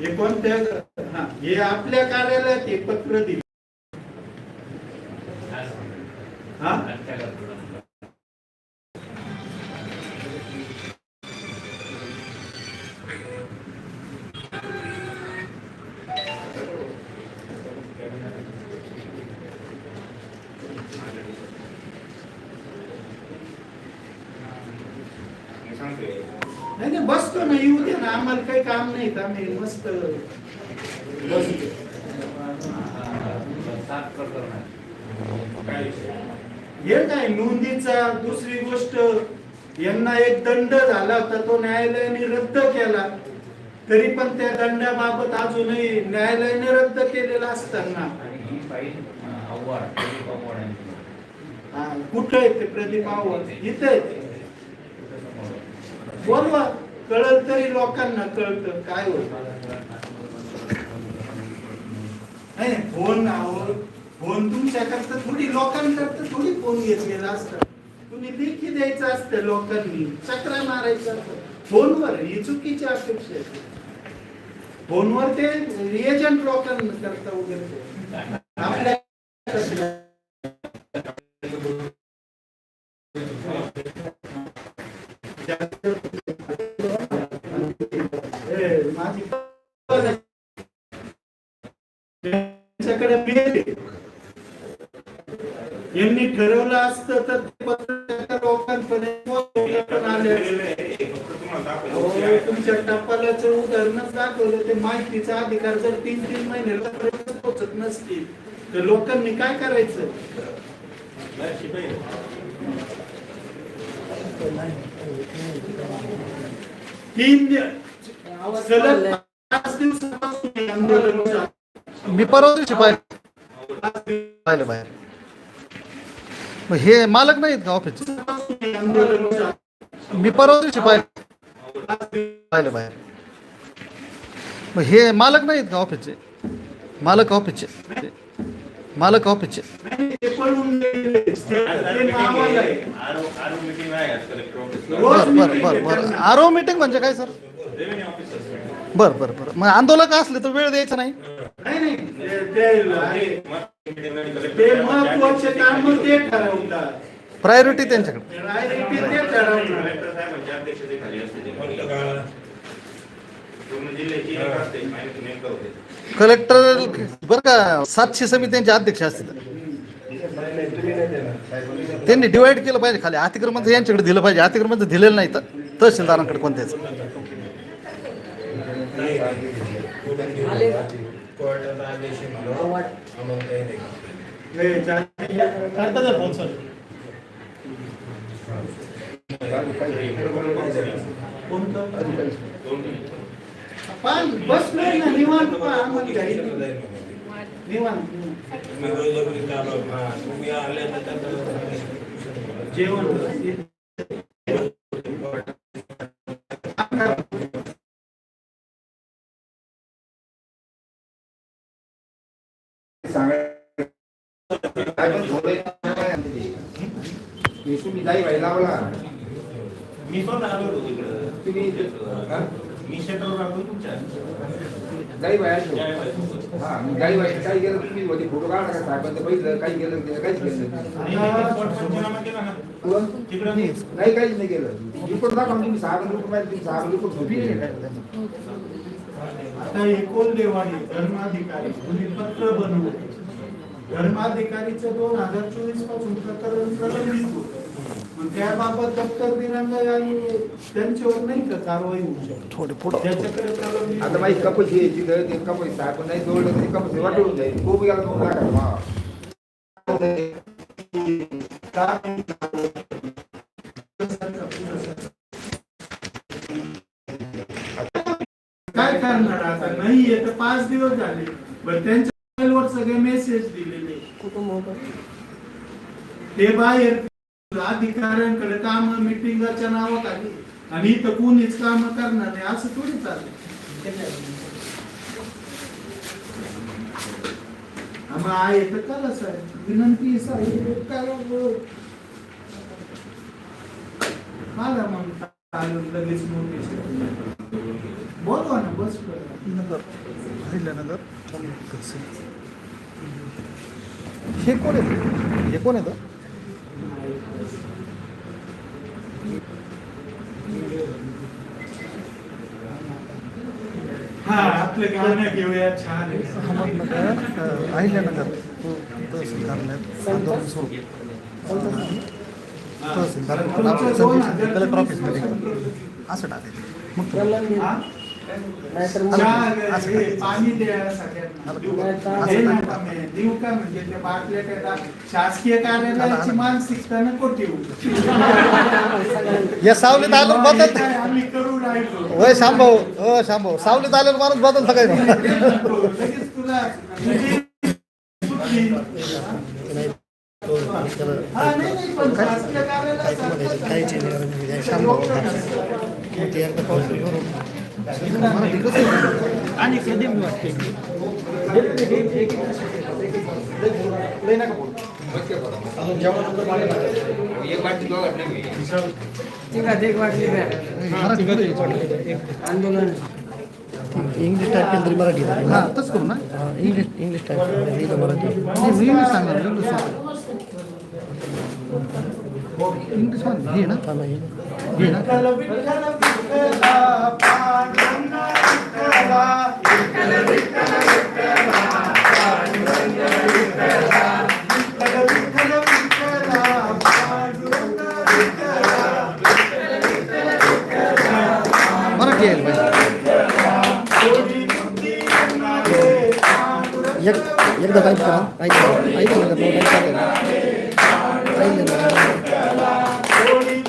हे कोणत्या हा हे आपल्या कार्यालयात हे पत्र दिले. हा? बसतो ना येऊ दे ना आम्हाला काही काम नाही तर आम्ही मस्त हे काय नोंदीचा दुसरी गोष्ट यांना एक दंड झाला होता तो न्यायालयाने रद्द केला. तरी पण त्या दंडाबाबत अजूनही न्यायालयाने रद्द केलेला असताना. हा, कुठं आहे ते प्रदीप आव्हाड? इथं आहे बोलवा. तरी लोकांना कळतं काय होत. नाही फोन आहोत फोन तुमच्याकरता थोडी लोकांकरता थोडी फोन घेतलेला असतं. तुम्ही लेखी द्यायचं असतं लोकांनी चक्रा मारायचं असतं. फोनवर ही चुकीची अपेक्षा आहे. फोनवर ते एजंट लोकांना करता वगैरे आपल्या म्हणजे माझी त्यांच्याकडे mail यांनी ठरवलं असत तर ते पत्रकार लोकांपर्यंत तुमच्या टपालाचं उदाहरणच दाखवलं. ते माहितीचा अधिकार जर तीन तीन महिने पोहोचत नसतील तर लोकांनी काय करायचं? तीन सलग पाच दिवसापासून आंदोलन मी परवा दिवशी पाहिलं पाहिलं बाहेर. मग हे मालक नाहीत का ऑफिस मी परवा दिवशी पाहिलं पाहिलं बाहेर. मग हे मालक नाहीत का ऑफिसचे मालक ऑफिसचे मालक ऑफिसचे आहे. बरं बरं बरं बरं. आरो मीटिंग म्हणजे काय सर? बरं बरं बरं. मग आंदोलक असले तर वेळ द्यायचा नाही? नाही नाही. ते- ते ते महत्त्वाचे काम ते ठरवतात. प्रायोरिटी त्यांच्याकडे. Priority ते ठरवतात. कलेक्टर बरं का सातशे समित्यांचे अध्यक्ष असतील. त्यांनी डिवाइड केलं पाहिजे खाली. अतिक्रमण यांच्याकडे दिलं पाहिजे. अतिक्रमण दिलेलं नाही. तर तहसीलदारांकडे कोणत्याच? हे जा- कोणतं? पण बसलोय ना निवांत पहा, आम्हाला घरी निवांत जेवण तुम्ही जाई बाई मी पण आलो होतो तिकडं तुम्ही हा? मी शेतावर आलो तुमच्या हा केलं तुम्ही होती फोटो काढला साहेबांचं काही केलं नाही, काहीच केलं नाही. तिकडं नाही काहीच नाही केलं रिपोर्ट दाखवा तुम्ही सहा रुपये पाहिजे तुम्ही सहा रिपोर्ट आता हे कोल्हेवाडी धर्माधिकारी तुम्ही पत्र बनवलं धर्माधिकारीचं दोन हजार चोवीसपासून प्रकरण प्रलंबित होतं. त्याबाबत दप्तर दिनांक आणि त्यांच्यावर नाही का कारवाई होऊ शकते? थोडे पुढं. त्याच्याकडे प्रलंबित आता माझी कपशी आहे तिथं ते कपशी साहेब नाही जोडलं तर कपशी वाटून जाईल. खूप गेला दोन लाख काय करणार आता? नाहीये तर पाच दिवस झाले. पण त्यांच्या मोबाईलवर सगळे मेसेज दिलेले. ते बाहेर अधिकाऱ्यांकडे काम मिटिंगाच्या आली आणि इथं कोणीच काम करणार नाही. असं थोडी चाललंय. आहे तर करा साहेब. विनंती साहेब. करा मला मग लगेच नोटीस बोलवा ना बस नगर तहसील हे कोण आहे हे कोण हा आहे अहमदनगर अहिल्यानगर तहसील कार्यालयात आंदोलन सुरू तहसीलदार कलेक्टर ऑफिसमध्ये असं टाकायचं मग पाणी द्या सगळ्यांना देऊ का? म्हणजे बाटल्या शासकीय कार्यालयाची मानसिकता नको ठेवू या सावलीत आलो बदल. आम्ही करू राहिलो होय शांभाऊ हो शांभाऊ सावलीत आल्यावर माणूस बदल काय? तुला एक वाटी दोघं आंदोलन इंग्लिश टाईप केलं तरी मराठी हां तसं करू ना. English English type Marathi. मी इंग्लिश सांगणार इंग्लिश इंग्लिशमध्ये हे ना थांबा हे. हे ना विठ्ठल विठ्ठल विठ्ठला पांडुरंग विठ्ठला विठ्ठल विठ्ठल विठ्ठला पांडुरंग विठ्ठला मराठी यायला पाहिजे कोणी बुद्धी दे पांडुरंग एक एकदा टाईप करा ऐका ऐका ना टाईप करा ऐकलं ना कोणी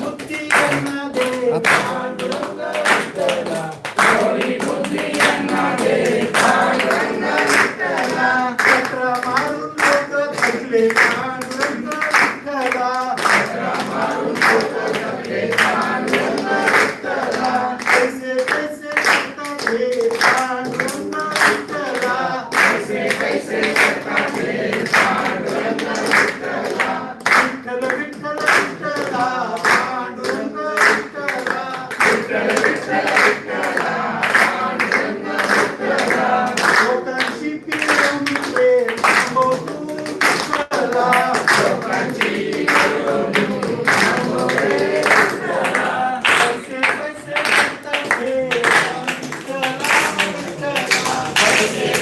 Amén.